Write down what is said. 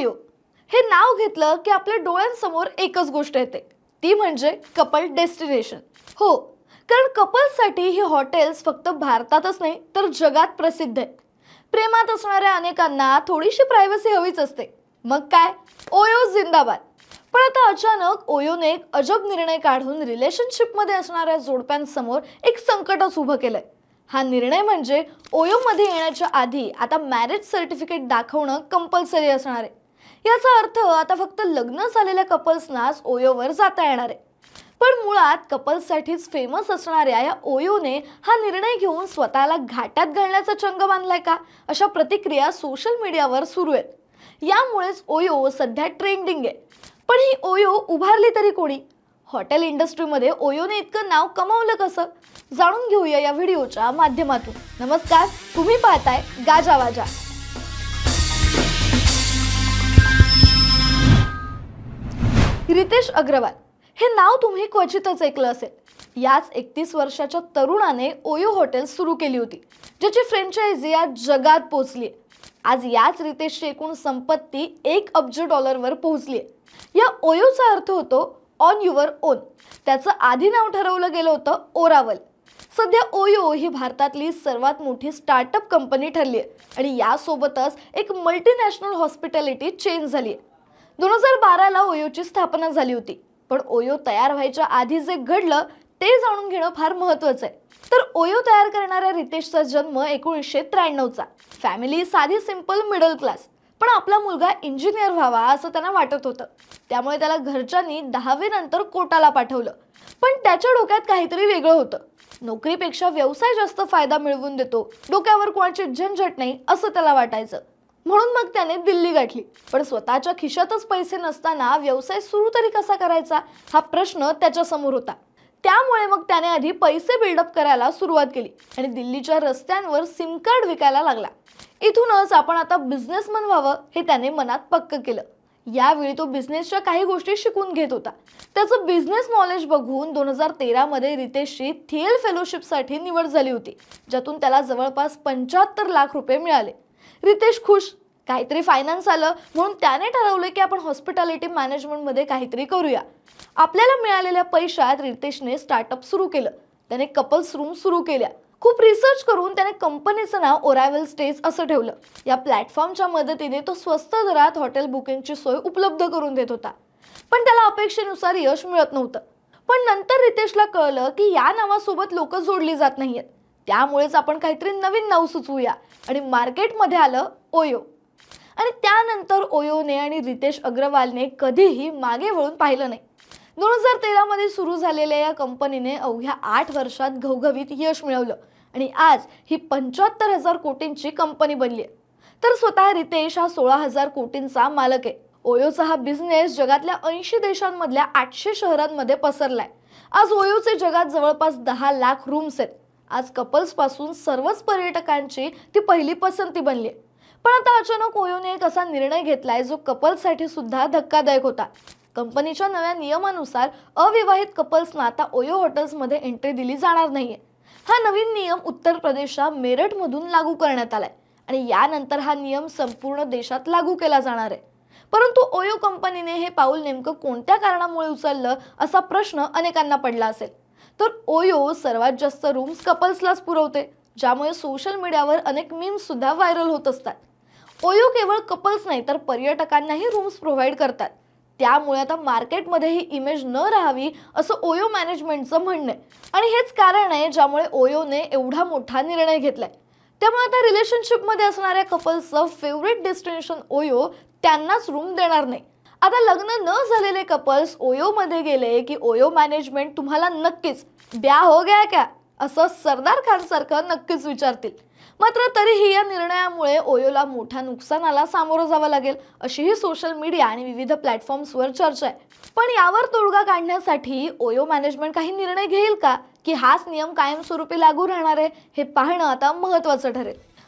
ओयो हे नाव घेतलं की आपल्या डोळ्यांसमोर एकच गोष्ट येते. ती म्हणजे कपल डेस्टिनेशन हो कारण कपल्ससाठी ही हॉटेल्स फक्त भारतातच नाही तर जगात प्रसिद्ध आहे प्रेमात असणाऱ्या अनेकांना थोडीशी प्रायव्हसी हवीच असते. मग काय? ओयो जिंदाबाद. पण आता अचानक ओयोने एक अजब निर्णय काढून रिलेशनशिपमध्ये असणाऱ्या जोडप्यांसमोर एक संकटच उभं केलंय. हा निर्णय म्हणजे ओयोमध्ये येण्याच्या आधी आता मॅरेज सर्टिफिकेट दाखवणं कंपल्सरी असणार आहे. याचा अर्थ आता फक्त लग्न झालेल्या कपल्सनाच ओयोवर जाता येणार आहे. पण मुळात कपल्ससाठीच फेमस असणाऱ्या या ओयोने हा निर्णय घेऊन स्वतःला घाट्यात घालण्याचा चंग बांधलाय का? अशा प्रतिक्रिया सोशल मीडियावर सुरू आहेत. यामुळेच ओयो सध्या ट्रेंडिंग आहे. पण ही ओयो उभारली तरी कोणी? हॉटेल इंडस्ट्रीमध्ये ओयोने इतकं नाव कमावलं कसं? जाणून घेऊया या व्हिडिओच्या माध्यमातून. नमस्कार तुम्ही पाहताय गाजावाजा रितेश अग्रवाल. हे नाव तुम्ही क्वचितच ऐकलं असेल. याच एकतीस वर्षाच्या तरुणाने ओयो हॉटेल सुरू केली होती ज्याची फ्रँचायझी आज जगात पोचली आज याच रितेशची एकूण संपत्ती एक अब्ज डॉलरवर पोहोचली आहे. या ओयोचा अर्थ होतो ऑन युअर ओन त्याचं आधी नाव ठरवलं गेलं होतं ओरावल सध्या ओयो ही भारतातली सर्वात मोठी स्टार्टअप कंपनी ठरली आहे आणि यासोबतच एक मल्टीनॅशनल हॉस्पिटॅलिटी चेंज झाली आहे. दोन हजार बाराला ओयोची स्थापना झाली होती. पण ओयो तयार व्हायच्या आधी जे घडलं ते जाणून घेणं फार महत्वाचं आहे. तर ओयो तयार करणाऱ्या रितेशचा जन्म एकोणीसशे त्र्याण्णवचा फॅमिली साधी सिंपल मिडल क्लास पण आपला मुलगा इंजिनियर व्हावा असं त्यांना वाटत होतं. त्यामुळे त्याला घरच्यांनी दहावीनंतर कोटाला पाठवलं. पण त्याच्या डोक्यात काहीतरी वेगळं होतं. नोकरीपेक्षा व्यवसाय जास्त फायदा मिळवून देतो. डोक्यावर कोणाची झंझट नाही असं त्याला वाटायचं. म्हणून मग त्याने दिल्ली गाठली. पण स्वतःच्या खिशातच पैसे नसताना व्यवसाय सुरू तरी कसा करायचा? हा प्रश्न त्याच्यासमोर होता. त्यामुळे मग त्याने आधी पैसे बिल्डअप करायला सुरुवात केली आणि दिल्लीच्या रस्त्यांवर सिम कार्ड विकायला लागला. इथूनच आपण आता बिझनेसमन व्हावं हे त्याने मनात पक्क केलं. यावेळी तो बिझनेसच्या काही गोष्टी शिकून घेत होता. त्याचं बिझनेस नॉलेज बघून दोन हजार तेरामध्ये रितेशची थिएल फेलोशिपसाठी निवड झाली होती ज्यातून त्याला जवळपास पंच्याहत्तर लाख रुपये मिळाले. रितेश खुश. काहीतरी फायनान्स आलं म्हणून त्याने ठरवलं की आपण हॉस्पिटॅलिटी मॅनेजमेंटमध्ये काहीतरी करूया. आपल्याला मिळालेल्या पैशात रितेशने स्टार्टअप सुरू केलं. त्याने कपल्स रूम सुरू केल्या. खूप रिसर्च करून त्याने कंपनीचं नाव ओरायवल स्टेज असं ठेवलं. या प्लॅटफॉर्मच्या मदतीने तो स्वस्त दरात हॉटेल बुकिंगची सोय उपलब्ध करून देत होता. पण त्याला अपेक्षेनुसार यश मिळत नव्हतं. पण नंतर रितेशला कळलं की या नावासोबत लोक जोडली जात नाहीयेत. त्यामुळेच आपण काहीतरी नवीन नाव सुचवूया. आणि मार्केटमध्ये आलं ओयो. आणि त्यानंतर ओयोने आणि रितेश अग्रवालने कधीही मागे वळून पाहिलं नाही. दोन हजार तेरामध्ये सुरू झालेल्या या कंपनीने अवघ्या आठ वर्षात घवघवीत यश मिळवलं. आणि आज ही पंच्याहत्तर हजार कोटींची कंपनी बनली आहे तर स्वतः रितेश हा सोळा हजार कोटींचा मालक आहे. ओयोचा हा बिझनेस जगातल्या ऐंशी देशांमधल्या आठशे शहरांमध्ये पसरलाय. आज ओयोचे जगात जवळपास दहा लाख रूम्स आहेत. आज कपल्सपासून सर्वच पर्यटकांची ती पहिली पसंती बनली आहे. पण आता अचानक ओयोने एक असा निर्णय घेतलाय जो कपल्ससाठी सुद्धा धक्कादायक होता. कंपनीच्या नव्या नियमानुसार अविवाहित कपल्सना आता ओयो हॉटेल्समध्ये एंट्री दिली जाणार नाहीये. हा नवीन नियम उत्तर प्रदेशच्या मेरठमधून लागू करण्यात आलाय आणि यानंतर हा नियम संपूर्ण देशात लागू केला जाणार आहे. परंतु ओयो कंपनीने हे पाऊल नेमकं कोणत्या कारणामुळे उचललं असा प्रश्न अनेकांना पडला असेल. तर ओयो सर्वात जास्त रूम्स कपल्सलाच पुरवते ज्यामुळे सोशल मीडियावर अनेक मीम्स सुद्धा व्हायरल होत असतात. ओयो केवळ कपल्स नाही तर पर्यटकांनाही रूम्स प्रोव्हाइड करतात. त्यामुळे आता मार्केटमध्ये ही इमेज न राहावी असं ओयो मॅनेजमेंटचं म्हणणं आहे. आणि हेच कारण आहे ज्यामुळे ओयोने एवढा मोठा निर्णय घेतलाय. त्यामुळे आता रिलेशनशिपमध्ये असणाऱ्या कपल्सचं फेवरेट डेस्टिनेशन ओयो त्यांनाच रूम देणार नाही. आता लग्न न झालेले कपल्स ओयोमध्ये गेले की ओयो मॅनेजमेंट तुम्हाला नक्कीच ब्या हो गया क्या? असं सरदार खानसारखं नक्कीच विचारतील. मात्र तरीही या निर्णयामुळे ओयोला मोठ्या नुकसानाला सामोरं जावं लागेल अशीही सोशल मीडिया आणि विविध प्लॅटफॉर्म्सवर चर्चा आहे. पण यावर तोडगा काढण्यासाठी ओयो मॅनेजमेंट काही निर्णय घेईल का? की हाच नियम कायमस्वरूपी लागू राहणार आहे हे पाहणं आता महत्त्वाचं ठरेल.